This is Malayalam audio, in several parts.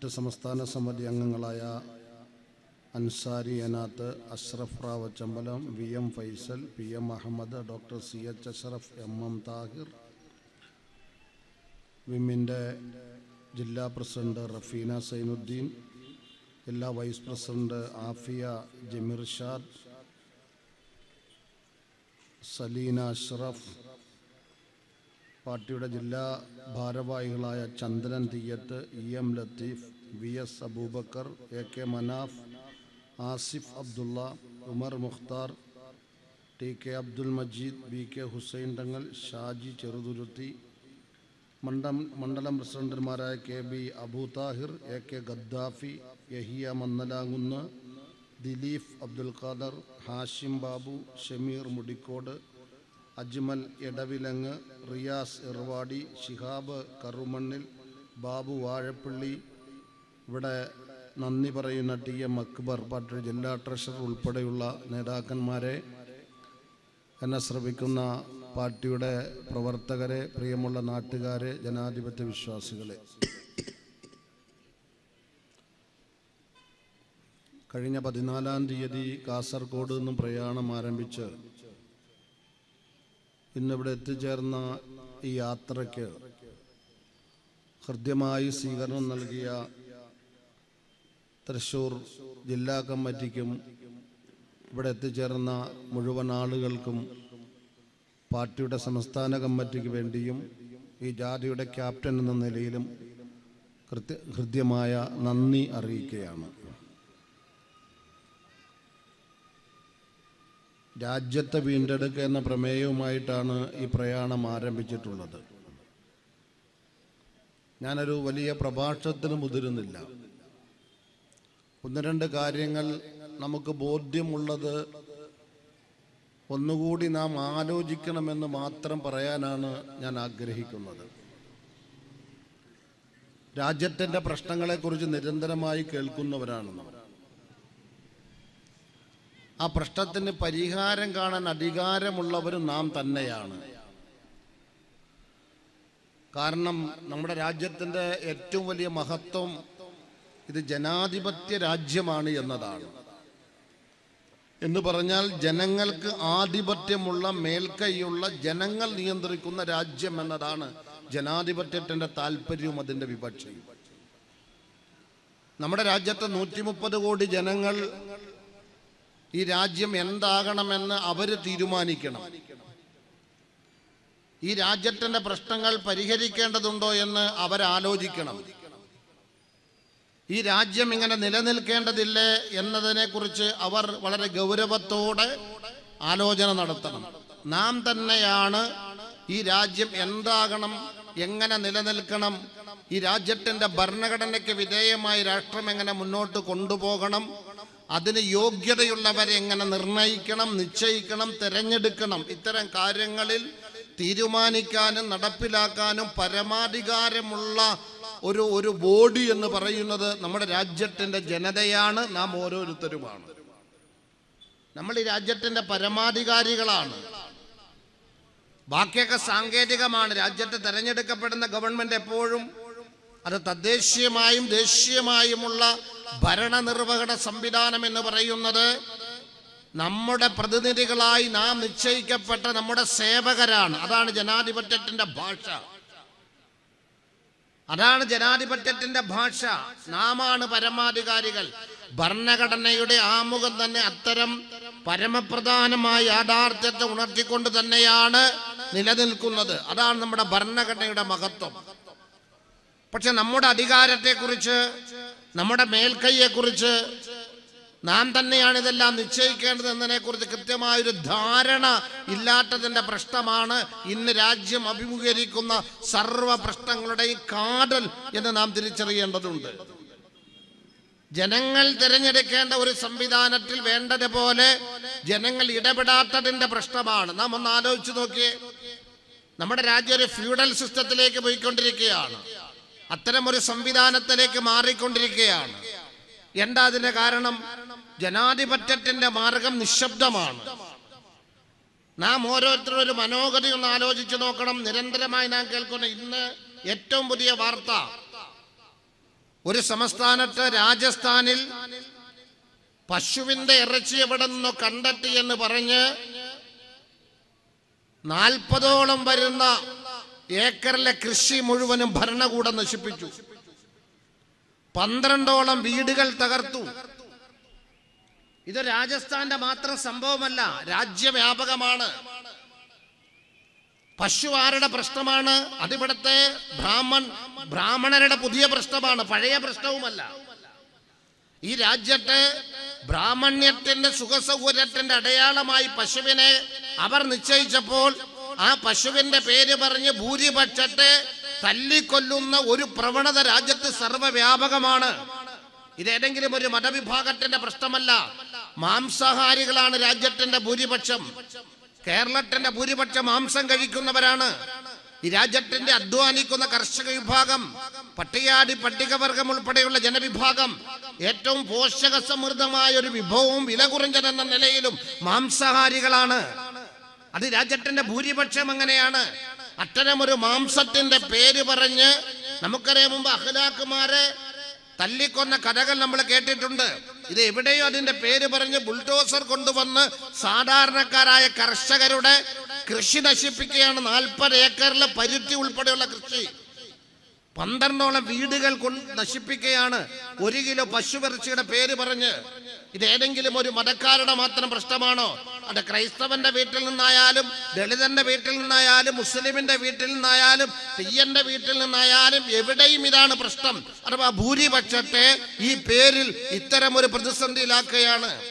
മറ്റ് സംസ്ഥാന സമിതി അംഗങ്ങളായ Ansari അനാത്ത് Ashraf Rao ചമ്പലം V M Faisal P M Ahmed doctor C H Ashraf M M Thahir വിമ്മിന്റെ ജില്ലാ പ്രസിഡന്റ് റഫീന സൈനുദ്ദീൻ ജില്ലാ വൈസ് പ്രസിഡന്റ് ആഫിയ ജമീർ ഷാദ് സലീന അഷ്റഫ് പാർട്ടിയുടെ ജില്ലാ ഭാരവാഹികളായ Chandran Theeyath E M Latheef V S Aboobacker A K Manaf Asif Abdulla Umar Mukhtar T K Abdul Majeed V K Hussain Thangal Shaji Cheruthuruthy മണ്ഡം മണ്ഡലം പ്രസിഡന്റുമാരായ K B Abu Tahir A K Gaddafi Yahiya Mannalamkunnu Dileef Abdul Khader Hashim Babu Shameer Mudikkode Ajmal Edavilangu Riyas Ervadi Shihab കറുമണ്ണിൽ Babu Vazhappally ഇവിടെ നന്ദി പറയുന്ന ടി എം അക്ബർ പാർട്ടി ജില്ലാ ട്രഷറർ ഉൾപ്പെടെയുള്ള നേതാക്കന്മാരെ എന്നെ ശ്രമിക്കുന്ന പാർട്ടിയുടെ പ്രവർത്തകരെ പ്രിയമുള്ള നാട്ടുകാരെ ജനാധിപത്യ വിശ്വാസികളെ. കഴിഞ്ഞ പതിനാലാം തീയതി കാസർഗോഡ് നിന്നും പ്രയാണം ആരംഭിച്ച് ഇന്നിവിടെ എത്തിച്ചേർന്ന ഈ യാത്രയ്ക്ക് ഹൃദ്യമായി സ്വീകരണം നൽകിയ തൃശൂർ ജില്ലാ കമ്മിറ്റിക്കും ഇവിടെ എത്തിച്ചേർന്ന മുഴുവൻ ആളുകൾക്കും പാർട്ടിയുടെ സംസ്ഥാന കമ്മിറ്റിക്ക് വേണ്ടിയും ഈ ജാതിയുടെ ക്യാപ്റ്റൻ എന്ന നിലയിലും കൃത്യ ഹൃദ്യമായ നന്ദി അറിയിക്കുകയാണ്. രാജ്യത്തെ വീണ്ടെടുക്കുക എന്ന പ്രമേയവുമായിട്ടാണ് ഈ പ്രയാണം ആരംഭിച്ചിട്ടുള്ളത്. ഞാനൊരു വലിയ പ്രഭാഷണത്തിന് മുതിരുന്നില്ല. ഒന്ന് രണ്ട് കാര്യങ്ങൾ നമുക്ക് ബോധ്യമുള്ളത് ഒന്നുകൂടി നാം ആലോചിക്കണമെന്ന് മാത്രം പറയാനാണ് ഞാൻ ആഗ്രഹിക്കുന്നത്. രാജ്യത്തിന്റെ പ്രശ്നങ്ങളെക്കുറിച്ച് നിരന്തരമായി കേൾക്കുന്നവരാണ് നമ്മൾ ആ പ്രശ്നത്തിന് പരിഹാരം കാണാൻ അധികാരമുള്ളവരും നാം തന്നെയാണ്. കാരണം നമ്മുടെ രാജ്യത്തിന്റെ ഏറ്റവും വലിയ മഹത്വം ഇത് ജനാധിപത്യ രാജ്യമാണ് എന്നതാണ്. എന്ന് പറഞ്ഞാൽ ജനങ്ങൾക്ക് ആധിപത്യമുള്ള മേൽക്കൈയുള്ള ജനങ്ങൾ നിയന്ത്രിക്കുന്ന രാജ്യം എന്നതാണ് ജനാധിപത്യത്തിന്റെ താല്പര്യവും അതിന്റെ വിപക്ഷയും നമ്മുടെ രാജ്യത്തെ നൂറ്റി മുപ്പത് കോടി ജനങ്ങൾ ഈ രാജ്യം എന്താകണമെന്ന് അവർ തീരുമാനിക്കണം. ഈ രാജ്യത്തിന്റെ പ്രശ്നങ്ങൾ പരിഹരിക്കേണ്ടതുണ്ടോ എന്ന് അവരാലോചിക്കണം. ഈ രാജ്യം ഇങ്ങനെ നിലനിൽക്കേണ്ടതില്ലേ എന്നതിനെക്കുറിച്ച് അവർ വളരെ ഗൗരവത്തോടെ ആലോചന നടത്തണം. നാം തന്നെയാണ് ഈ രാജ്യം എന്താകണം എങ്ങനെ നിലനിൽക്കണം ഈ രാജ്യത്തിന്റെ ഭരണഘടനയ്ക്ക് വിധേയമായി രാഷ്ട്രം എങ്ങനെ മുന്നോട്ട് കൊണ്ടുപോകണം അതിന് യോഗ്യതയുള്ളവരെ എങ്ങനെ നിർണയിക്കണം നിശ്ചയിക്കണം തിരഞ്ഞെടുക്കണം ഇത്തരം കാര്യങ്ങളിൽ തീരുമാനിക്കാനും നടപ്പിലാക്കാനും പരമാധികാരമുള്ള ഒരു ഒരു ബോഡി എന്ന് പറയുന്നത് നമ്മുടെ രാജ്യത്തിന്റെ ജനതയാണ് നാം ഓരോരുത്തരുമാണ്. നമ്മൾ ഈ രാജ്യത്തിന്റെ പരമാധികാരികളാണ്. ബാക്കിയൊക്കെ സാങ്കേതികമാണ്. രാജ്യത്ത് തെരഞ്ഞെടുക്കപ്പെടുന്ന ഗവൺമെന്റ് എപ്പോഴും അത് തദ്ദേശീയമായും ദേശീയമായുമുള്ള ഭരണനിർവഹണ സംവിധാനം എന്ന് പറയുന്നത് നമ്മുടെ പ്രതിനിധികളായി നാം നിശ്ചയിക്കപ്പെട്ട നമ്മുടെ സേവകരാണ്. അതാണ് ജനാധിപത്യത്തിന്റെ ഭാഷ. അതാണ് ജനാധിപത്യത്തിന്റെ ഭാഷ. നാമാണ് പരമാധികാരികൾ. ഭരണഘടനയുടെ ആമുഖം തന്നെ അത്തരം പരമപ്രധാനമായ യാഥാർത്ഥ്യത്തെ ഉണർത്തിക്കൊണ്ട് തന്നെയാണ് നിലനിൽക്കുന്നത്. അതാണ് നമ്മുടെ ഭരണഘടനയുടെ മഹത്വം. പക്ഷെ നമ്മുടെ അധികാരത്തെക്കുറിച്ച് നമ്മുടെ മേൽക്കൈയെക്കുറിച്ച് നാം തന്നെയാണ് ഇതെല്ലാം നിശ്ചയിക്കേണ്ടത് എന്നതിനെക്കുറിച്ച് കൃത്യമായൊരു ധാരണ ഇല്ലാത്തതിന്റെ പ്രശ്നമാണ്. ഇന്ന് രാജ്യം അഭിമുഖീകരിക്കുന്ന സർവ പ്രശ്നങ്ങളുടെയും കാതൽ എന്ന് നാം തിരിച്ചറിയേണ്ടതുണ്ട്. ജനങ്ങൾ തിരഞ്ഞെടുക്കേണ്ട ഒരു സംവിധാനത്തിൽ വേണ്ടതുപോലെ ജനങ്ങൾ ഇടപെടാത്തതിന്റെ പ്രശ്നമാണ്. നാം ഒന്ന് ആലോചിച്ച് നോക്കിയേ. നമ്മുടെ രാജ്യം ഒരു ഫ്യൂഡൽ സിസ്റ്റത്തിലേക്ക് പോയിക്കൊണ്ടിരിക്കുകയാണ്. അത്തരം ഒരു സംവിധാനത്തിലേക്ക് മാറിക്കൊണ്ടിരിക്കുകയാണ്. എന്താ അതിന്റെ കാരണം? ജനാധിപത്യത്തിന്റെ മാർഗം നിശബ്ദമാണ്. നാം ഓരോരുത്തരും ഒരു മനോഗതി ഒന്ന് ആലോചിച്ചു നോക്കണം. നിരന്തരമായി നാം കേൾക്കുന്ന ഇന്ന് ഏറ്റവും പുതിയ വാർത്ത. ഒരു സംസ്ഥാനത്ത് രാജസ്ഥാനിൽ പശുവിന്റെ ഇറച്ചി എവിടെ നിന്നോ കണ്ടെത്തി എന്ന് പറഞ്ഞ് നാൽപ്പതോളം വരുന്ന ഏക്കറിലെ കൃഷി മുഴുവനും ഭരണകൂടം നശിപ്പിച്ചു. പന്ത്രണ്ടോളം വീടുകൾ തകർത്തു. ഇത് രാജസ്ഥാന്റെ മാത്രം സംഭവമല്ല രാജ്യവ്യാപകമാണ്. പശു ആരുടെ പ്രശ്നമാണ്? അതിവിടത്തെ ബ്രാഹ്മൺ ബ്രാഹ്മണരുടെ പുതിയ പ്രശ്നമാണ് പഴയ പ്രശ്നവുമല്ല. ഈ രാജ്യത്തെ ബ്രാഹ്മണ്യത്തിന്റെ സുഖസൗകര്യത്തിന്റെ അടയാളമായി പശുവിനെ അവർ നിശ്ചയിച്ചപ്പോൾ ആ പശുവിന്റെ പേര് പറഞ്ഞ് ഭൂരിപക്ഷത്തെ തല്ലിക്കൊല്ലുന്ന ഒരു പ്രവണത രാജ്യത്ത് സർവവ്യാപകമാണ്. ഇതേതെങ്കിലും ഒരു മതവിഭാഗത്തിന്റെ പ്രശ്നമല്ല. മാംസാഹാരികളാണ് രാജ്യത്തിന്റെ ഭൂരിപക്ഷം. കേരളത്തിന്റെ ഭൂരിപക്ഷം മാംസം കഴിക്കുന്നവരാണ്. ഈ രാജ്യത്തിന്റെ അധ്വാനിക്കുന്ന കർഷക വിഭാഗം പട്ടികാടി പട്ടികവർഗം ഉൾപ്പെടെയുള്ള ജനവിഭാഗം ഏറ്റവും പോഷക സമൃദ്ധമായ ഒരു വിഭവവും വില കുറഞ്ഞതെന്ന നിലയിലും മാംസാഹാരികളാണ്. അത് രാജ്യത്തിന്റെ ഭൂരിപക്ഷം അങ്ങനെയാണ്. അത്തരമൊരു മാംസത്തിന്റെ പേര് പറഞ്ഞ് നമുക്കറിയാം മുമ്പ് അഹ്ലാക്കുമാരെ തല്ലിക്കൊന്ന കഥകൾ നമ്മൾ കേട്ടിട്ടുണ്ട്. ഇത് എവിടെയോ അതിന്റെ പേര് പറഞ്ഞ് ബുൾഡോസർ കൊണ്ടുവന്ന് സാധാരണക്കാരായ കർഷകരുടെ കൃഷി നശിപ്പിക്കുകയാണ്. നാൽപ്പത് ഏക്കറിലെ പരുത്തി ഉൾപ്പെടെയുള്ള കൃഷി. പന്ത്രണ്ടോളം വീടുകൾ നശിപ്പിക്കുകയാണ്. ഒരു കിലോ പശുവിറച്ചിയുടെ പേര് പറഞ്ഞ്. ഇത് ഏതെങ്കിലും ഒരു മതക്കാരുടെ മാത്രം പ്രശ്നമാണോ? അത് ക്രൈസ്തവന്റെ വീട്ടിൽ നിന്നായാലും ദളിതന്റെ വീട്ടിൽ നിന്നായാലും മുസ്ലിമിന്റെ വീട്ടിൽ നിന്നായാലും തെയ്യന്റെ വീട്ടിൽ നിന്നായാലും എവിടെയും ഇതാണ് പ്രശ്നം. അഥവാ ഭൂരിപക്ഷത്തെ ഈ പേരിൽ ഇത്തരം ഒരു പ്രതിസന്ധിയിലാക്കുകയാണ്.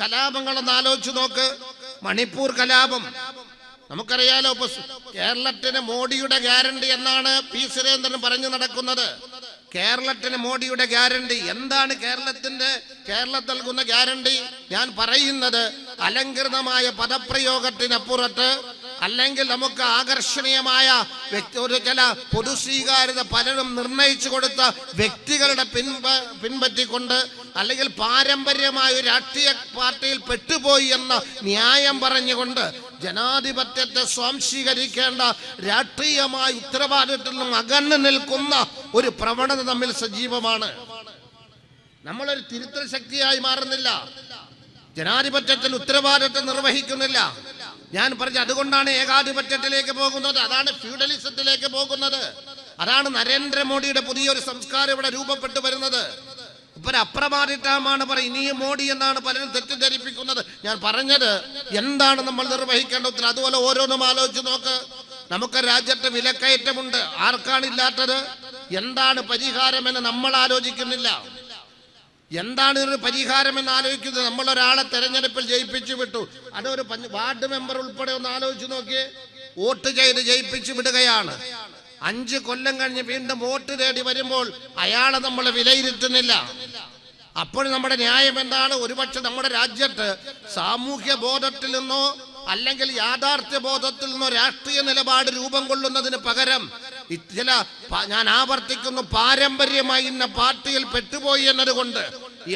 കലാപങ്ങളൊന്ന് ആലോചിച്ച് നോക്ക്. മണിപ്പൂർ കലാപം. നമുക്കറിയാലോ കേരളത്തിന് മോഡിയുടെ ഗ്യാരണ്ടി എന്നാണ് പി സുരേന്ദ്രൻ പറഞ്ഞു നടക്കുന്നത്. കേരളത്തിന് മോഡിയുടെ ഗ്യാരണ്ടി. എന്താണ് കേരളത്തിന്റെ കേരളത്തിൽ നൽകുന്ന ഗ്യാരണ്ടി? ഞാൻ പറയുന്നത് അലങ്കൃതമായ പദപ്രയോഗത്തിനപ്പുറത്ത് അല്ലെങ്കിൽ നമുക്ക് ആകർഷണീയമായ ഒരു ചില പൊതു സ്വീകാര്യത പലരും നിർണയിച്ചു കൊടുത്ത വ്യക്തികളുടെ പിൻപ പിൻപറ്റിക്കൊണ്ട് അല്ലെങ്കിൽ പാരമ്പര്യമായ ഒരു രാഷ്ട്രീയ പാർട്ടിയിൽ പെട്ടുപോയി എന്ന ന്യായം പറഞ്ഞുകൊണ്ട് ജനാധിപത്യത്തെ സ്വാംശീകരിക്കേണ്ട രാഷ്ട്രീയമായ ഉത്തരവാദിത്തത്തിൽ നിന്നും അകന്നു നിൽക്കുന്ന ഒരു പ്രവണത തമ്മിൽ സജീവമാണ്. നമ്മളൊരു തിരുത്തൽ ശക്തിയായി മാറുന്നില്ല. ജനാധിപത്യത്തിൽ ഉത്തരവാദിത്വം നിർവഹിക്കുന്നില്ല. ഞാൻ പറഞ്ഞ അതുകൊണ്ടാണ് ഏകാധിപത്യത്തിലേക്ക് പോകുന്നത്. അതാണ് ഫ്യൂഡലിസത്തിലേക്ക് പോകുന്നത്. അതാണ് നരേന്ദ്രമോദിയുടെ പുതിയൊരു സംസ്കാരം ഇവിടെ രൂപപ്പെട്ടു വരുന്നത്. ഇപ്പൊ അപ്രമാദിത്തമാണ് പറയും ഇനിയും മോഡി എന്നാണ് പലരും തെറ്റിദ്ധരിപ്പിക്കുന്നത്. ഞാൻ പറഞ്ഞത് എന്താണ് നമ്മൾ നിർവഹിക്കേണ്ട ഉത്തരം? അതുപോലെ ഓരോന്നും ആലോചിച്ച് നോക്ക്. നമുക്ക് രാജ്യത്ത് വിലക്കയറ്റമുണ്ട്. ആർക്കാണ് ഇല്ലാത്തത്? എന്താണ് പരിഹാരമെന്ന് നമ്മൾ ആലോചിക്കുന്നില്ല. എന്താണ് ഒരു പരിഹാരം എന്ന് ആലോചിക്കുന്നത്? നമ്മൾ ഒരാളെ തെരഞ്ഞെടുപ്പിൽ ജയിപ്പിച്ചു വിട്ടു. അതൊരു വാർഡ് മെമ്പർ ഉൾപ്പെടെ ഒന്ന് ആലോചിച്ച് നോക്കിയേ. വോട്ട് ചെയ്ത് ജയിപ്പിച്ചു വിടുകയാണ്. അഞ്ച് കൊല്ലം കഴിഞ്ഞ് വീണ്ടും വോട്ട് തേടി വരുമ്പോൾ അയാളെ നമ്മൾ വിലയിരുത്തുന്നില്ല. അപ്പോൾ നമ്മുടെ ന്യായം എന്താണ്? ഒരുപക്ഷെ നമ്മുടെ രാജ്യത്ത് സാമൂഹ്യ ബോധത്തിൽ നിന്നോ അല്ലെങ്കിൽ യാഥാർത്ഥ്യ ബോധത്തിൽ നിന്നോ രാഷ്ട്രീയ നിലപാട് രൂപം കൊള്ളുന്നതിന് പകരം ചില ഞാൻ ആവർത്തിക്കുന്നു പാരമ്പര്യമായി ഇന്ന പാർട്ടിയിൽ പെട്ടുപോയി എന്നതുകൊണ്ട്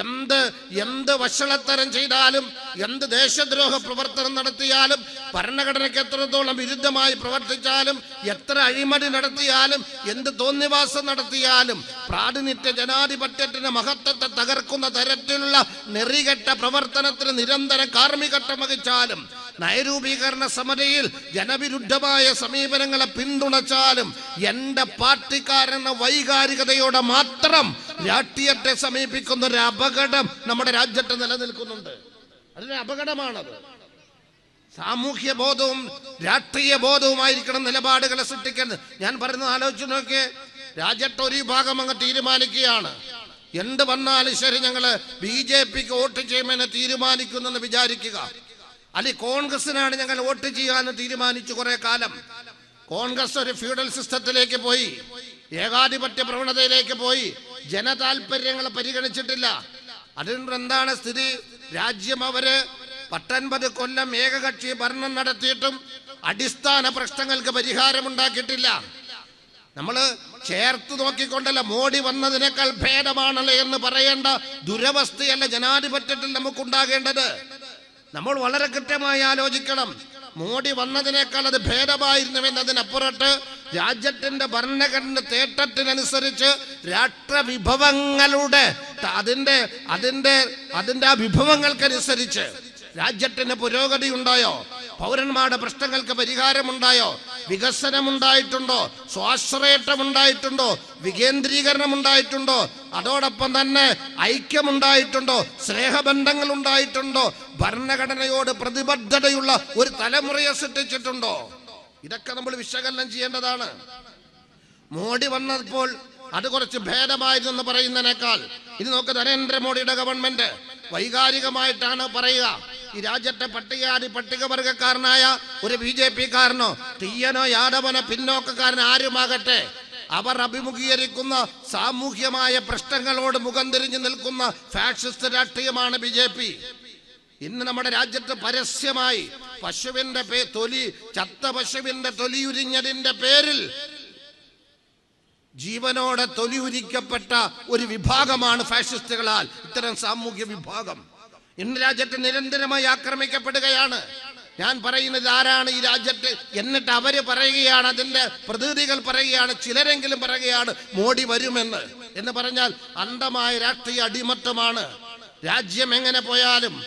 എന്ത് എന്ത് വഷളത്തരം ചെയ്താലും എന്ത് ദേശദ്രോഹ പ്രവർത്തനം നടത്തിയാലും ഭരണഘടനയ്ക്ക് എത്രത്തോളം വിരുദ്ധമായി പ്രവർത്തിച്ചാലും എത്ര അഴിമതി നടത്തിയാലും എന്ത് തോന്നിവാസം നടത്തിയാലും പ്രാതിനിധ്യ ജനാധിപത്യത്തിന്റെ മഹത്വത്തെ തകർക്കുന്ന തരത്തിലുള്ള നെറികെട്ട പ്രവർത്തനത്തിന് നിരന്തരം കാർമ്മികട്ടം വഹിച്ചാലും നയരൂപീകരണ സമിതിയിൽ ജനവിരുദ്ധമായ സമീപനങ്ങളെ പിന്തുണച്ചാലും എന്റെ പാർട്ടിക്കാരെന്ന വൈകാരികതയോടെ മാത്രം രാഷ്ട്രീയത്തെ സമീപിക്കുന്ന ഒരു അപകടം നമ്മുടെ രാജ്യത്ത് നിലനിൽക്കുന്നുണ്ട്. അതിന് അപകടമാണത്. സാമൂഹ്യ ബോധവും രാഷ്ട്രീയ ബോധവുമായിരിക്കണം നിലപാടുകളെ സൃഷ്ടിക്കുന്നത് ഞാൻ പറയുന്നത് ആലോചിച്ച് നോക്കിയേ. രാജ്യത്ത് ഒരു വിഭാഗം അങ്ങ് തീരുമാനിക്കുകയാണ്. എന്ത് വന്നാലും ശരി ഞങ്ങൾ ബി ജെ പിക്ക് വോട്ട് ചെയ്യുമെന്ന് തീരുമാനിക്കുന്നെന്ന് വിചാരിക്കുക. അല്ലെ കോൺഗ്രസിനാണ് ഞങ്ങൾ വോട്ട് ചെയ്യാന്ന് തീരുമാനിച്ചു കുറെ കാലം. കോൺഗ്രസ് ഒരു ഫ്യൂഡൽ സിസ്റ്റത്തിലേക്ക് പോയി. ഏകാധിപത്യ പ്രവണതയിലേക്ക് പോയി. ജനതാൽപര്യങ്ങളെ പരിഗണിച്ചിട്ടില്ല. അതിന് എന്താണ് സ്ഥിതി? രാജ്യം അവർ പത്തൊൻപത് കൊല്ലം ഏകകക്ഷി ഭരണം നടത്തിയിട്ടും അടിസ്ഥാന പ്രശ്നങ്ങൾക്ക് പരിഹാരമുണ്ടാക്കിയിട്ടില്ല. നമ്മൾ ചേർത്ത് നോക്കിക്കൊണ്ടല്ല മോഡി വന്നതിനേക്കാൾ ഭേദമാണല്ലോ എന്ന് പറയേണ്ട ദുരവസ്ഥയല്ല ജനാധിപത്യത്തിൽ നമുക്കുണ്ടാകേണ്ടത്. നമ്മൾ വളരെ കൃത്യമായി ആലോചിക്കണം. മോഡി വന്നതിനേക്കാൾ അത് ഭേദമായിരുന്നുവെന്നതിനപ്പുറത്ത് രാജ്യത്തിന്റെ ഭരണഘടന തേട്ടത്തിനനുസരിച്ച് രാഷ്ട്രവിഭവങ്ങളുടെ വിഭവങ്ങളുടെ അതിന്റെ അതിന്റെ അതിന്റെ ആ വിഭവങ്ങൾക്കനുസരിച്ച് രാജ്യത്തിന് പുരോഗതി ഉണ്ടായോ? പൗരന്മാരുടെ പ്രശ്നങ്ങൾക്ക് പരിഹാരമുണ്ടായോ? വികസനമുണ്ടായിട്ടുണ്ടോ? സ്വാശ്രയത്വം ഉണ്ടായിട്ടുണ്ടോ വികേന്ദ്രീകരണം ഉണ്ടായിട്ടുണ്ടോ അതോടൊപ്പം തന്നെ ഐക്യമുണ്ടായിട്ടുണ്ടോ? സ്നേഹബന്ധങ്ങൾ ഉണ്ടായിട്ടുണ്ടോ ഭരണഘടനയോട് പ്രതിബദ്ധതയുള്ള ഒരു തലമുറയെ സൃഷ്ടിച്ചിട്ടുണ്ടോ? ഇതൊക്കെ നമ്മൾ വിശകലനം ചെയ്യേണ്ടതാണ്. മോഡി വന്നപ്പോൾ അത് കുറച്ച് ഭേദമായിരുന്നു എന്ന് പറയുന്നതിനേക്കാൾ ഇത് നോക്ക് നരേന്ദ്രമോദിയുടെ ഗവൺമെന്റ് വൈകാരികമായിട്ടാണ് പറയുക. ഈ രാജ്യത്തെ പട്ടികജാതി പട്ടികവർഗക്കാരനായ ഒരു ബി ജെ പി കാരനോ തീയനോ യാദവനോ പിന്നോക്കക്കാരൻ ആരുമാകട്ടെ? അവർ അഭിമുഖീകരിക്കുന്ന സാമൂഹ്യമായ പ്രശ്നങ്ങളോട് മുഖം തിരിഞ്ഞു നിൽക്കുന്ന ഫാഷിസ്റ്റ് രാഷ്ട്രീയമാണ് ബി ജെ പി. ഇന്ന് നമ്മുടെ രാജ്യത്ത് പരസ്യമായി പശുവിന്റെ പേ തൊലി ചത്ത പശുവിന്റെ തൊലിയുരിഞ്ഞതിന്റെ പേരിൽ ജീവനോടെ തൊലിയുരിക്കപ്പെട്ട ഒരു വിഭാഗമാണ് ഫാഷിസ്റ്റുകളാൽ. ഇത്തരം സാമൂഹ്യ വിഭാഗം. ഇന്ന് രാജ്യത്ത് നിരന്തരമായി ആക്രമിക്കപ്പെടുകയാണ്. ഞാൻ പറയുന്നത് ആരാണ് ഈ രാജ്യത്ത്? എന്നിട്ട് അവർ പറയുകയാണ് അതിന്റെ പ്രതിനിധികൾ പറയുകയാണ് ചിലരെങ്കിലും പറയുകയാണ് മോഡി വരുമെന്ന്. എന്ന് പറഞ്ഞാൽ അന്ധമായ രാഷ്ട്രീയ അടിമത്തമാണ്. രാജ്യം എങ്ങനെ പോയാലും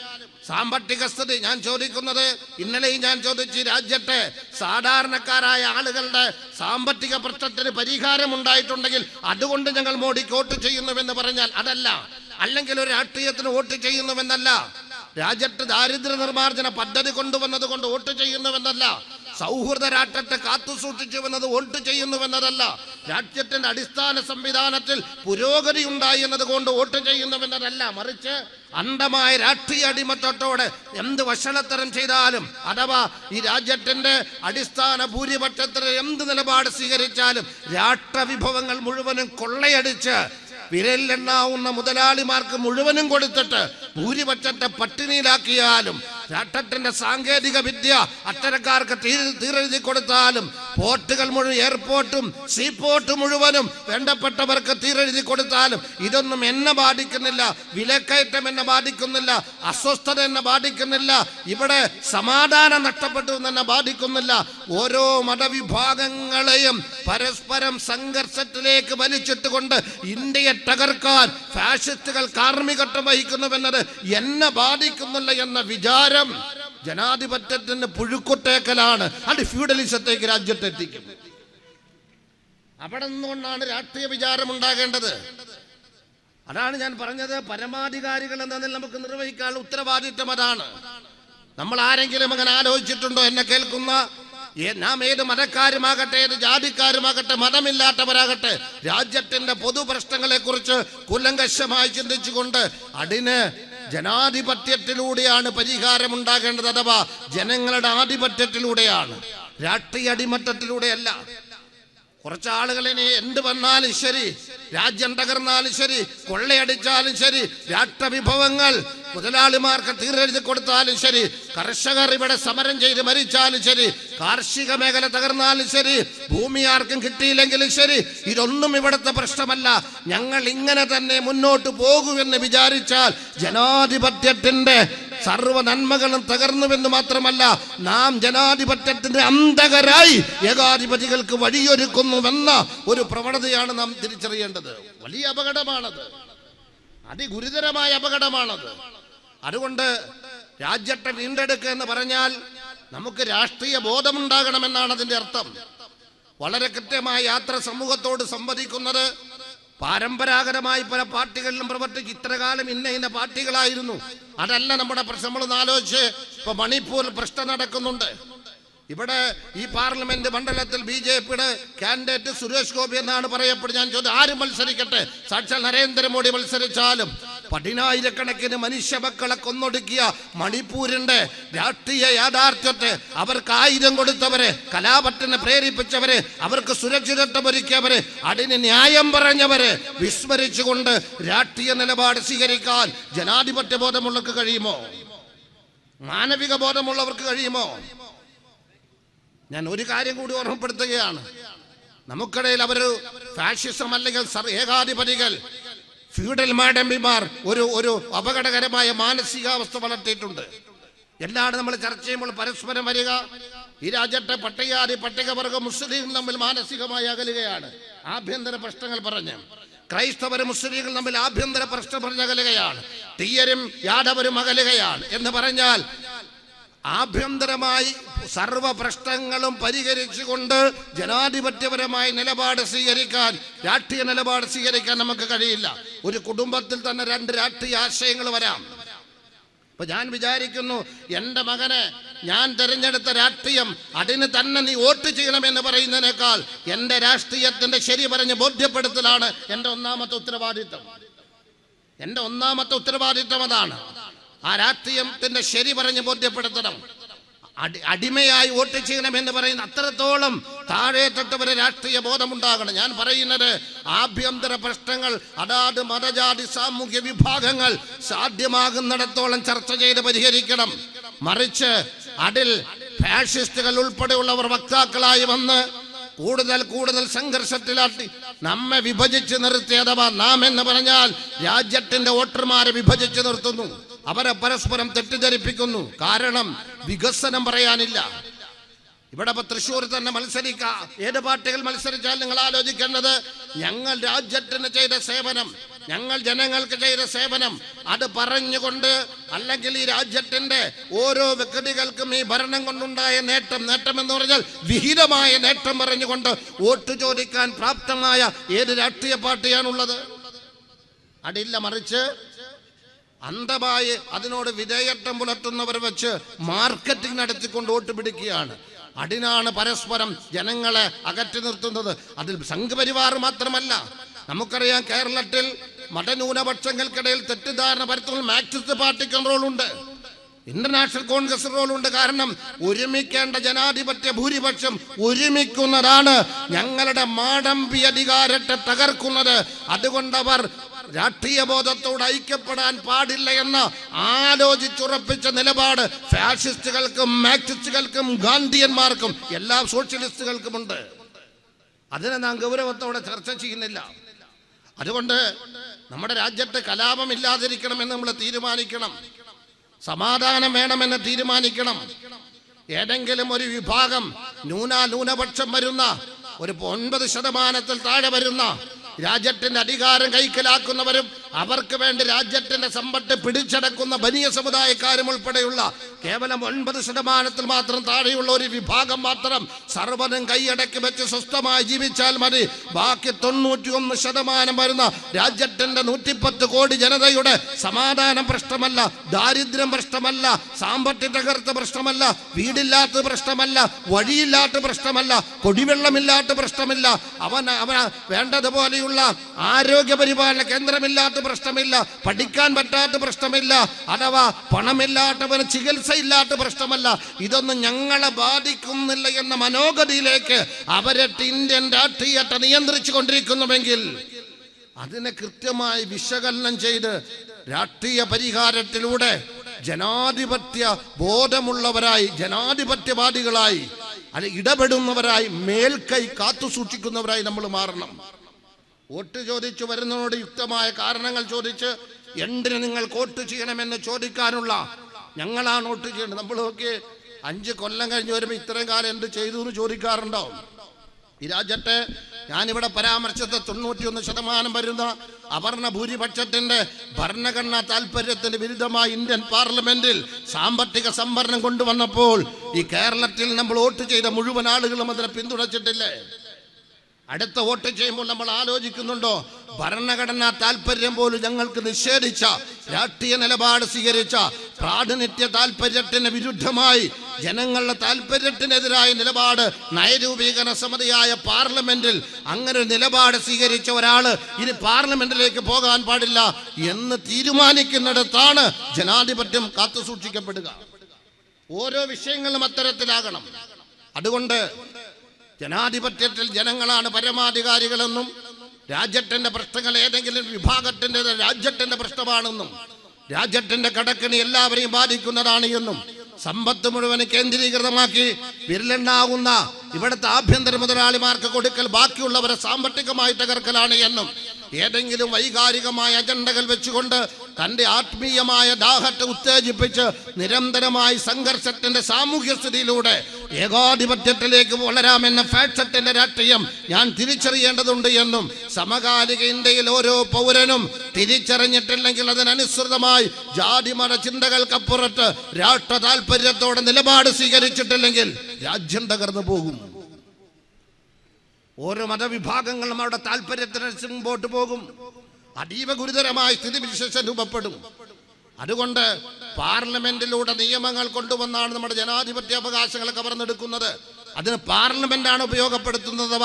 സാമ്പത്തിക സ്ഥിതി ഞാൻ ചോദിക്കുന്നത് ഇന്നലെയും ഞാൻ ചോദിച്ചു രാജ്യത്തെ സാധാരണക്കാരായ ആളുകളുടെ സാമ്പത്തിക പ്രശ്നത്തിന് പരിഹാരം ഉണ്ടായിട്ടുണ്ടെങ്കിൽ അതുകൊണ്ട് ഞങ്ങൾ മോഡിക്ക് വോട്ട് ചെയ്യുന്നുവെന്ന് പറഞ്ഞാൽ അതല്ല. അല്ലെങ്കിൽ ഒരു രാഷ്ട്രീയത്തിന് വോട്ട് ചെയ്യുന്നുവെന്നല്ല. രാജ്യത്ത് ദാരിദ്ര്യ നിർമ്മാർജന പദ്ധതി കൊണ്ടുവന്നത് കൊണ്ട് വോട്ട് ചെയ്യുന്നുവെന്നല്ല. സൗഹൃദ രാഷ്ട്രത്തെ കാത്തു സൂക്ഷിച്ചുവെന്നത് വോട്ട് ചെയ്യുന്നുവെന്നതല്ല. രാജ്യത്തിന്റെ അടിസ്ഥാന സംവിധാനത്തിൽ പുരോഗതി ഉണ്ടായി എന്നതുകൊണ്ട് വോട്ട് ചെയ്യുന്നുവെന്നതല്ല. മറിച്ച് അന്ധമായ രാഷ്ട്രീയ അടിമത്തത്തോടെ എന്ത് വഷളത്തരം ചെയ്താലും അഥവാ ഈ രാജ്യത്തിന്റെ അടിസ്ഥാന ഭൂരിപക്ഷത്തിന് എന്ത് നിലപാട് സ്വീകരിച്ചാലും രാഷ്ട്രവിഭവങ്ങൾ മുഴുവനും കൊള്ളയടിച്ച് വിരലിലെണ്ണാവുന്ന മുതലാളിമാർക്ക് മുഴുവനും കൊടുത്തിട്ട് ഭൂരിപക്ഷത്തെ പട്ടിണിയിലാക്കിയാലും രാഷ്ട്രത്തിന്റെ സാങ്കേതിക വിദ്യ അത്തരക്കാർക്ക് തീരെഴുതി കൊടുത്താലും പോർട്ടുകൾ മുഴുവൻ എയർപോർട്ടും സീപോർട്ട് മുഴുവനും വേണ്ടപ്പെട്ടവർക്ക് തീരെഴുതി കൊടുത്താലും ഇതൊന്നും എന്നെ ബാധിക്കുന്നില്ല വിലക്കയറ്റം എന്നെ ബാധിക്കുന്നില്ല അസ്വസ്ഥത എന്നെ ബാധിക്കുന്നില്ല ഇവിടെ സമാധാനം നഷ്ടപ്പെട്ടു എന്നെ ബാധിക്കുന്നില്ല. ഓരോ മതവിഭാഗങ്ങളെയും പരസ്പരം സംഘർഷത്തിലേക്ക് വലിച്ചിട്ടുകൊണ്ട് ഇന്ത്യയെ തകർക്കാൻ ഫാഷിസ്റ്റുകൾ കാർമ്മികത്വം വഹിക്കുന്നുവെന്നത് എന്നെ ബാധിക്കുന്നില്ല എന്ന വിചാരം. ജനാധിപത്യത്തിന് പുഴുക്കുട്ടേക്കലാണ് അത് ഫ്യൂഡലിസത്തേക്ക് രാജ്യത്തെത്തിക്കും അവിടെ നിന്നുകൊണ്ടാണ് രാഷ്ട്രീയ വിചാരം ഉണ്ടാകേണ്ടത്. അതാണ് ഞാൻ പറഞ്ഞത് പരമാധികാരികൾ എന്നതിൽ നമുക്ക് നിർവഹിക്കാനുള്ള ഉത്തരവാദിത്വം അതാണ്. നമ്മൾ ആരെങ്കിലും അങ്ങനെ ആലോചിച്ചിട്ടുണ്ടോ എന്നെ കേൾക്കുന്ന? നാം ഏത് മതക്കാരുമാകട്ടെ ഏത് ജാതിക്കാരുമാകട്ടെ മതമില്ലാത്തവരാകട്ടെ രാജ്യത്തിന്റെ പൊതു പ്രശ്നങ്ങളെ കുറിച്ച് കുലങ്കശമായി ചിന്തിച്ചുകൊണ്ട് അതിന് ജനാധിപത്യത്തിലൂടെയാണ് പരിഹാരം ഉണ്ടാകേണ്ടത് അഥവാ ജനങ്ങളുടെ ആധിപത്യത്തിലൂടെയാണ്. രാഷ്ട്രീയ അടിമത്തത്തിലൂടെയല്ല. കുറച്ച് ആളുകളിനി എന്ത് വന്നാലും ശരി. രാജ്യം തകർന്നാലും ശരി. കൊള്ളയടിച്ചാലും ശരി. രാഷ്ട്രവിഭവങ്ങൾ മുതലാളിമാർക്ക് തീരെഴുതി കൊടുത്താലും ശരി. കർഷകർ ഇവിടെ സമരം ചെയ്ത് മരിച്ചാലും ശരി. കാർഷിക മേഖല തകർന്നാലും ശരി. ഭൂമി ആർക്കും കിട്ടിയില്ലെങ്കിലും ശരി. ഇതൊന്നും ഇവിടുത്തെ പ്രശ്നമല്ല. ഞങ്ങൾ ഇങ്ങനെ തന്നെ മുന്നോട്ട് പോകുമെന്ന് വിചാരിച്ചാൽ ജനാധിപത്യത്തിന്റെ സർവ നന്മകളും തകർന്നുവെന്ന് മാത്രമല്ല നാം ജനാധിപത്യത്തിന്റെ അന്ധകരായി ഏകാധിപതികൾക്ക് വഴിയൊരുക്കുന്നുവെന്ന ഒരു പ്രവണതയാണ് നാം തിരിച്ചറിയേണ്ടത്. വലിയ അപകടമാണത്. അതിഗുരുതരമായ അപകടമാണത്. അതുകൊണ്ട് രാജ്യത്തെ വീണ്ടെടുക്കുക എന്ന് പറഞ്ഞാൽ നമുക്ക് രാഷ്ട്രീയ ബോധമുണ്ടാകണമെന്നാണ് അതിന്റെ അർത്ഥം. വളരെ കൃത്യമായ യാത്ര സമൂഹത്തോട് സംവദിക്കുന്നത് പരമ്പരാഗതമായി പല പാർട്ടികളിലും പ്രവർത്തിച്ച് ഇത്രകാലം ഇന്ന ഇന്ന പാർട്ടികളായിരുന്നു. അതല്ല നമ്മുടെ പ്രശ്നം. നമ്മൾ ആലോചിച്ച്. ഇപ്പൊ മണിപ്പൂരിൽ പ്രശ്നം നടക്കുന്നുണ്ട്. ഇവിടെ ഈ പാർലമെന്റ് മണ്ഡലത്തിൽ ബി ജെ പിയുടെ കാൻഡിഡേറ്റ് സുരേഷ് ഗോപി എന്നാണ് പറയപ്പെടുന്നത്. ഞാൻ ചോദ്യം ആര് മത്സരിക്കട്ടെ? സാക്ഷാൽ നരേന്ദ്രമോദി മത്സരിച്ചാലും. പതിനായിരക്കണക്കിന് മനുഷ്യ മക്കളെ കൊന്നൊടുക്കിയ മണിപ്പൂരിന്റെ രാഷ്ട്രീയ യാഥാർത്ഥ്യത്തെ അവർക്ക് ആയുധം കൊടുത്തവരെ കലാപത്തിന് പ്രേരിപ്പിച്ചവരെ അവർക്ക് സുരക്ഷിതത്വം ഒരുക്കിയവരെ അതിന് ന്യായം പറഞ്ഞവരെ വിസ്മരിച്ചുകൊണ്ട് രാഷ്ട്രീയ നിലപാട് സ്വീകരിക്കാൻ ജനാധിപത്യ ബോധമുള്ളവർക്ക് കഴിയുമോ? മാനവിക ബോധമുള്ളവർക്ക് കഴിയുമോ? ഞാൻ ഒരു കാര്യം കൂടി ഓർമ്മപ്പെടുത്തുകയാണ്. നമുക്കിടയിൽ അവർ ഫാഷിസം അല്ലെങ്കിൽ ഏകാധിപതികൾ ഫ്യൂഡൽ മാഡമ്പിമാർ ഒരു ഒരു അപകടകരമായ മാനസികാവസ്ഥ വളർത്തിയിട്ടുണ്ട്. എല്ലാവരും നമ്മൾ ചർച്ച ചെയ്യുമ്പോൾ പരസ്പരം വരിക. ഈ രാജ്യത്തെ പട്ടികാരി പട്ടികവർഗ മുസ്ലിം തമ്മിൽ മാനസികമായി അകലുകയാണ്. ആഭ്യന്തര പ്രശ്നങ്ങൾ പറഞ്ഞ്. ക്രൈസ്തവർ മുസ്ലിങ്ങൾ തമ്മിൽ ആഭ്യന്തര പ്രശ്നം പറഞ്ഞ് അകലുകയാണ്. തീയരും യാദവരും അകലുകയാണ്. എന്ന് പറഞ്ഞാൽ ആഭ്യന്തരമായി സർവ പ്രശ്നങ്ങളും പരിഹരിച്ചുകൊണ്ട് ജനാധിപത്യപരമായ നിലപാട് സ്വീകരിക്കാൻ രാഷ്ട്രീയ നിലപാട് സ്വീകരിക്കാൻ നമുക്ക് കഴിയില്ല. ഒരു കുടുംബത്തിൽ തന്നെ രണ്ട് രാഷ്ട്രീയ ആശയങ്ങൾ വരാം. അപ്പൊ ഞാൻ വിചാരിക്കുന്നു എന്റെ മകനെ ഞാൻ തിരഞ്ഞെടുത്ത രാഷ്ട്രീയം അതിന് തന്നെ നീ വോട്ട് ചെയ്യണമെന്ന് പറയുന്നതിനേക്കാൾ എന്റെ രാഷ്ട്രീയത്തിന്റെ ശരി പറഞ്ഞ് ബോധ്യപ്പെടുത്തലാണ് എന്റെ ഒന്നാമത്തെ ഉത്തരവാദിത്തം എന്റെ ഒന്നാമത്തെ ഉത്തരവാദിത്തം അതാണ്. ആ രാഷ്ട്രീയത്തിന്റെ ശരി പറഞ്ഞ് ബോധ്യപ്പെടുത്തണം. അടി അടിമയായി വോട്ട് ചെയ്യണമെന്ന് പറയുന്ന അത്രത്തോളം താഴെ തൊട്ടവരെ രാഷ്ട്രീയ ബോധമുണ്ടാകണം. ഞാൻ പറയുന്നത് ആഭ്യന്തര പ്രശ്നങ്ങൾ അതാത് മതജാതി സാമൂഹ്യ വിഭാഗങ്ങൾ സാധ്യമാകുന്നിടത്തോളം ചർച്ച ചെയ്ത് പരിഹരിക്കണം. മറിച്ച് അതിൽ ഫാഷിസ്റ്റുകൾ ഉൾപ്പെടെയുള്ളവർ വക്താക്കളായി വന്ന് കൂടുതൽ കൂടുതൽ സംഘർഷത്തിലാട്ടി നമ്മെ വിഭജിച്ച് നിർത്തി അഥവാ നാം എന്ന് പറഞ്ഞാൽ രാജ്യത്തിന്റെ വോട്ടർമാരെ വിഭജിച്ച് നിർത്തുന്നു. അവരെ പരസ്പരം തെറ്റിദ്ധരിപ്പിക്കുന്നു. കാരണം വികസനം പറയാനില്ല. ഇവിടെ ഇപ്പൊ തൃശ്ശൂർ തന്നെ മത്സരിക്കാം. ഏത് പാർട്ടികൾ മത്സരിച്ചാൽ നിങ്ങൾ ആലോചിക്കേണ്ടത് ഞങ്ങൾ രാജ്യത്തിന് ചെയ്ത സേവനം ഞങ്ങൾ ജനങ്ങൾക്ക് ചെയ്ത സേവനം അത് പറഞ്ഞുകൊണ്ട് അല്ലെങ്കിൽ ഈ രാജ്യത്തിന്റെ ഓരോ വ്യക്തികൾക്കും ഈ ഭരണം കൊണ്ടുണ്ടായ നേട്ടം നേട്ടം എന്ന് പറഞ്ഞാൽ വിഹിതമായ നേട്ടം പറഞ്ഞുകൊണ്ട് വോട്ട് ചോദിക്കാൻ പ്രാപ്തമായ ഏത് രാഷ്ട്രീയ പാർട്ടിയാണുള്ളത്? അതില്ല മറിച്ച് അന്ധമായി അതിനോട് വിധേയത്വം പുലർത്തുന്നവർ വെച്ച് മാർക്കറ്റിംഗ് നടത്തിക്കൊണ്ട് വോട്ട് പിടിക്കുകയാണ്. അടിനാണ് പരസ്പരം ജനങ്ങളെ അകറ്റി നിർത്തുന്നത്. അതിൽ സംഘപരിവാർ മാത്രമല്ല നമുക്കറിയാം കേരളത്തിൽ മതന്യൂനപക്ഷങ്ങൾക്കിടയിൽ തെറ്റിദ്ധാരണ പരത്തുന്ന മാർക്സിസ്റ്റ് പാർട്ടിക്ക് റോളുണ്ട്. ഇന്റർനാഷണൽ കോൺഗ്രസ് റോളുണ്ട്. കാരണം ഒരുമിക്കേണ്ട ജനാധിപത്യ ഭൂരിപക്ഷം ഒരുമിക്കുന്നതാണ് ഞങ്ങളുടെ മാടമ്പി അധികാരത്തെ തകർക്കുന്നത്. അതുകൊണ്ടവർ രാഷ്ട്രീയ ബോധത്തോട് ഐക്യപ്പെടാൻ പാടില്ല എന്ന് ആലോചിച്ചുറപ്പിച്ച നിലപാട് ഫാഷിസ്റ്റുകൾക്കും മാക്സിസ്റ്റുകൾക്കും ഗാന്ധിയന്മാർക്കും എല്ലാ സോഷ്യലിസ്റ്റുകൾക്കും ഉണ്ട് അതിനെ നാം ഗൗരവത്തോടെ ചർച്ച ചെയ്യുന്നില്ല. അതുകൊണ്ട് നമ്മുടെ രാജ്യത്ത് കലാപമില്ലാതിരിക്കണമെന്ന് നമ്മൾ തീരുമാനിക്കണം. സമാധാനം വേണമെന്ന് തീരുമാനിക്കണം. ഏതെങ്കിലും ഒരു വിഭാഗം ന്യൂന ന്യൂനപക്ഷം വരുന്ന ഒരു ഒൻപത് ശതമാനത്തിൽ താഴെ വരുന്ന രാജ്യത്തിന്റെ അധികാരം കൈക്കലാക്കുന്നവരും അവർക്ക് വേണ്ടി രാജ്യത്തിന്റെ സമ്പത്ത് പിടിച്ചടക്കുന്ന വലിയ സമുദായക്കാരും ഉൾപ്പെടെയുള്ള കേവലം ഒൻപത് ശതമാനത്തിൽ മാത്രം താഴെയുള്ള ഒരു വിഭാഗം മാത്രം സർവനും കൈയടക്കി വെച്ച് സ്വസ്ഥമായി ജീവിച്ചാൽ മതി. ബാക്കി തൊണ്ണൂറ്റിയൊന്ന് ശതമാനം വരുന്ന രാജ്യത്തിന്റെ നൂറ്റിപ്പത്ത് കോടി ജനതയുടെ സമാധാനം പ്രശ്നമല്ല ദാരിദ്ര്യം പ്രശ്നമല്ല സാമ്പത്തിക തകർത്ത പ്രശ്നമല്ല വീടില്ലാത്ത പ്രശ്നമല്ല വഴിയില്ലാത്ത പ്രശ്നമല്ല കുടിവെള്ളമില്ലാത്ത പ്രശ്നമില്ല. അവൻ അവൻ വേണ്ടതുപോലെയുള്ള ആരോഗ്യ പരിപാലന കേന്ദ്രമില്ലാത്ത പ്രശ്നമില്ല. പഠിക്കാൻ പറ്റാത്ത പ്രശ്നമില്ല. അഥവാ പണമില്ലാത്തവന് ചികിത്സ ഇല്ലാത്ത പ്രശ്നമല്ല. ഇതൊന്നും ഞങ്ങളെ ബാധിക്കുന്നില്ല എന്ന മനോഗതിയിലേക്ക് അവരെ ഇന്ത്യൻ രാഷ്ട്രീയത്തെ നിയന്ത്രിച്ചു കൊണ്ടിരിക്കുന്നുവെങ്കിൽ അതിനെ കൃത്യമായി വിശകലനം ചെയ്ത് രാഷ്ട്രീയ പരിഹാരത്തിലൂടെ ജനാധിപത്യ ബോധമുള്ളവരായി ജനാധിപത്യവാദികളായി അല്ലെ ഇടപെടുന്നവരായി മേൽക്കൈ കാത്തു സൂക്ഷിക്കുന്നവരായി നമ്മൾ മാറണം. വോട്ട് ചോദിച്ചു വരുന്നതിനോട് യുക്തമായ കാരണങ്ങൾ ചോദിച്ച് എന്തിന് നിങ്ങൾ വോട്ട് ചെയ്യണമെന്ന് ചോദിക്കാനുള്ള ഞങ്ങളാണ് വോട്ട് ചെയ്യേണ്ടത്. നമ്മളൊക്കെ അഞ്ച് കൊല്ലം കഴിഞ്ഞ് വരുമ്പോൾ ഇത്രയും കാലം എന്ത് ചെയ്തു എന്ന് ചോദിക്കാറുണ്ടോ? ഈ രാജ്യത്തെ ഞാനിവിടെ പരാമർശിച്ച തൊണ്ണൂറ്റിയൊന്ന് ശതമാനം വരുന്ന അവർണ ഭൂരിപക്ഷത്തിന്റെ ഭരണഘടനാ താല്പര്യത്തിന് വിരുദ്ധമായി ഇന്ത്യൻ പാർലമെന്റിൽ സാമ്പത്തിക സംവരണം കൊണ്ടുവന്നപ്പോൾ ഈ കേരളത്തിൽ നമ്മൾ വോട്ട് ചെയ്ത മുഴുവൻ ആളുകളും അതിനെ പിന്തുണച്ചിട്ടില്ലേ? അടുത്ത വോട്ട് ചെയ്യുമ്പോൾ നമ്മൾ ആലോചിക്കുന്നുണ്ടോ? ഭരണഘടനാ താല്പര്യം പോലും ഞങ്ങൾക്ക് നിഷേധിച്ച രാഷ്ട്രീയ നിലപാട് സ്വീകരിച്ച പ്രാതിനിധ്യ താല്പര്യത്തിന് വിരുദ്ധമായി ജനങ്ങളുടെ താല്പര്യത്തിനെതിരായ നിലപാട് നയരൂപീകരണ സമിതിയായ പാർലമെന്റിൽ അങ്ങനെ നിലപാട് സ്വീകരിച്ച ഒരാൾ ഇനി പാർലമെന്റിലേക്ക് പോകാൻ പാടില്ല എന്ന് തീരുമാനിക്കുന്നിടത്താണ് ജനാധിപത്യം കാത്തു സൂക്ഷിക്കപ്പെടുക ഓരോ വിഷയങ്ങളും അത്തരത്തിലാകണം. അതുകൊണ്ട് ജനാധിപത്യത്തിൽ ജനങ്ങളാണ് പരമാധികാരികളെന്നും രാജ്യത്തിന്റെ പ്രശ്നങ്ങൾ ഏതെങ്കിലും വിഭാഗത്തിന്റെ രാജ്യത്തിന്റെ പ്രശ്നമാണെന്നും രാജ്യത്തിന്റെ കടക്കിന് എല്ലാവരെയും ബാധിക്കുന്നതാണ് എന്നും സമ്പത്ത് മുഴുവൻ കേന്ദ്രീകൃതമാക്കി വിരലുണ്ടാകുന്ന ഇവിടുത്തെ ആഭ്യന്തര മുതലാളിമാർക്ക് കൊടുക്കൽ ബാക്കിയുള്ളവരെ സാമ്പത്തികമായി തകർക്കലാണ് എന്നും ഏതെങ്കിലും വൈകാരികമായ അജണ്ടകൾ വെച്ചുകൊണ്ട് തന്റെ ആത്മീയമായ ദാഹത്തെ ഉത്തേജിപ്പിച്ച് നിരന്തരമായി സംഘർഷത്തിന്റെ സാമൂഹ്യ സ്ഥിതിയിലൂടെ ഏകാധിപത്യത്തിലേക്ക് വളരാമെന്ന ഫാക്ഷത്തിന്റെ രാഷ്ട്രീയം ഞാൻ തിരിച്ചറിയേണ്ടതുണ്ട് എന്നും സമകാലിക ഇന്ത്യയിൽ ഓരോ പൗരനും തിരിച്ചറിഞ്ഞിട്ടില്ലെങ്കിൽ അതിനനുസൃതമായി ജാതിമത ചിന്തകൾക്കപ്പുറത്ത് രാഷ്ട്ര താല്പര്യത്തോടെ നിലപാട് സ്വീകരിച്ചിട്ടില്ലെങ്കിൽ രാജ്യം തകർന്നു പോകും. ഓരോ മതവിഭാഗങ്ങളും അവരുടെ താല്പര്യത്തിനനുസരിച്ച് മുമ്പോട്ട് പോകും. അതീവ ഗുരുതരമായ സ്ഥിതിവിശേഷം രൂപപ്പെടും. അതുകൊണ്ട് പാർലമെന്റിലൂടെ നിയമങ്ങൾ കൊണ്ടുവന്നാണ് നമ്മുടെ ജനാധിപത്യ അവകാശങ്ങൾ കവർന്നെടുക്കുന്നത്. അതിന് പാർലമെന്റാണ് ഉപയോഗപ്പെടുത്തുന്നത്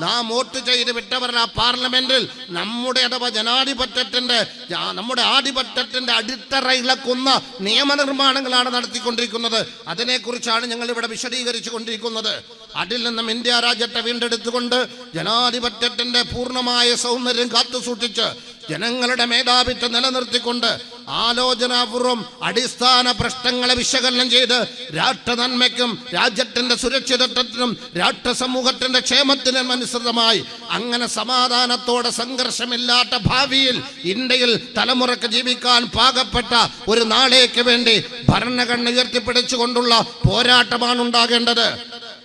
നാം വോട്ട് ചെയ്ത് വിട്ടവരുടെ ആ പാർലമെന്റിൽ നമ്മുടെ അഥവാ ജനാധിപത്യത്തിന്റെ നമ്മുടെ ആധിപത്യത്തിന്റെ അടിത്തറ ഇളക്കുന്ന നിയമനിർമ്മാണങ്ങളാണ് നടത്തിക്കൊണ്ടിരിക്കുന്നത്. അതിനെക്കുറിച്ചാണ് ഞങ്ങൾ ഇവിടെ വിശദീകരിച്ചു കൊണ്ടിരിക്കുന്നത്. അതിൽ നിന്നും ഇന്ത്യ രാജ്യത്തെ വീണ്ടെടുത്തുകൊണ്ട് ജനാധിപത്യത്തിന്റെ പൂർണമായ സൗന്ദര്യം കാത്തുസൂക്ഷിച്ച് ജനങ്ങളുടെ മേധാവിത്വം നിലനിർത്തിക്കൊണ്ട് ആലോചനാപൂർവം അടിസ്ഥാന പ്രശ്നങ്ങളെ വിശകലനം ചെയ്ത് രാഷ്ട്ര നന്മയ്ക്കും രാജ്യത്തിന്റെ സുരക്ഷിതത്വത്തിനും രാഷ്ട്ര സമൂഹത്തിന്റെ ക്ഷേമത്തിനും അനുസൃതമായി അങ്ങനെ സമാധാനത്തോടെ സംഘർഷമില്ലാത്ത ഭാവിയിൽ ഇന്ത്യയിൽ തലമുറയ്ക്ക് ജീവിക്കാൻ പാകപ്പെട്ട ഒരു നാളേക്ക് വേണ്ടി ഭരണഘടന ഉയർത്തിപ്പിടിച്ചുകൊണ്ടുള്ള പോരാട്ടമാണ് ഉണ്ടാകേണ്ടത്.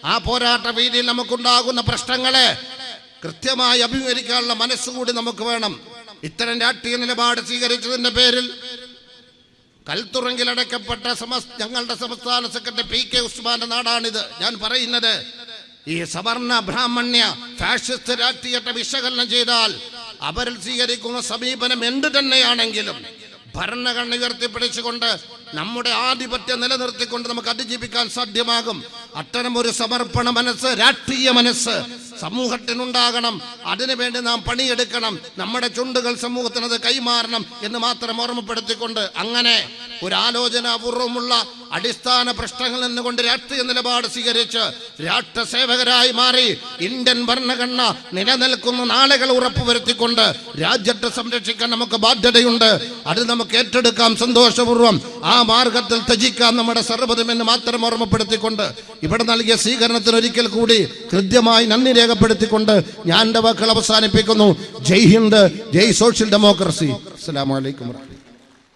ആ പോരാട്ട വീതിയിൽ നമുക്കുണ്ടാകുന്ന പ്രശ്നങ്ങളെ കൃത്യമായി അഭിമുഖീകരിക്കാനുള്ള മനസ്സുകൂടി നമുക്ക് വേണം. ഇത്തരം രാഷ്ട്രീയ നിലപാട് സ്വീകരിച്ചതിന്റെ പേരിൽ കൽത്തുറങ്കിലടക്കപ്പെട്ട സമസ് ഞങ്ങളുടെ സംസ്ഥാന സെക്രട്ടറി പി കെ ഉസ്മാന്റെ നാടാണിത്. ഞാൻ പറയുന്നത് ഈ സവർണ ബ്രാഹ്മണ്യ ഫാഷിസ്റ്റ് രാഷ്ട്രീയത്തെ വിശകലനം ചെയ്താൽ അവരിൽ സ്വീകരിക്കുന്ന സമീപനം എന്ത് തന്നെയാണെങ്കിലും ഭരണഘടന ഉയർത്തിപ്പിടിച്ചുകൊണ്ട് നമ്മുടെ ആധിപത്യം നിലനിർത്തിക്കൊണ്ട് നമുക്ക് അതിജീവിക്കാൻ സാധ്യമാകും. അത്തരം ഒരു സമർപ്പണ മനസ്സ് രാഷ്ട്രീയ മനസ്സ് സമൂഹത്തിനുണ്ടാകണം. അതിനുവേണ്ടി നാം പണിയെടുക്കണം. നമ്മുടെ ചുണ്ടുകൾ സമൂഹത്തിനത് കൈമാറണം എന്ന് മാത്രം ഓർമ്മപ്പെടുത്തിക്കൊണ്ട് അങ്ങനെ ഒരു ആലോചനാപൂർവമുള്ള അടിസ്ഥാന പ്രശ്നങ്ങളിൽ നിന്നുകൊണ്ട് രാഷ്ട്രീയ നിലപാട് സ്വീകരിച്ച് രാഷ്ട്രസേവകരായി മാറി ഇന്ത്യൻ ഭരണഘടന നിലനിൽക്കുന്ന നാളുകൾ ഉറപ്പുവരുത്തിക്കൊണ്ട് രാജ്യത്തെ സംരക്ഷിക്കാൻ നമുക്ക് ബാധ്യതയുണ്ട്. അത് നമുക്ക് ഏറ്റെടുക്കാം സന്തോഷപൂർവം. ആ മാർഗത്തിൽ ത്യജിക്കാം നമ്മുടെ സർവതുമെന്ന് മാത്രം ഓർമ്മപ്പെടുത്തിക്കൊണ്ട് ഇവിടെ നൽകിയ സ്വീകരണത്തിന് ഒരിക്കൽ കൂടി കൃത്യമായി നന്ദി രേഖപ്പെടുത്തിക്കൊണ്ട് ഞാൻ എന്റെ വാക്കുകൾ അവസാനിപ്പിക്കുന്നു. Jai Hind Jai social democracy. അസ്സലാമു അലൈക്കും വറഹ്മത്തുള്ളാഹി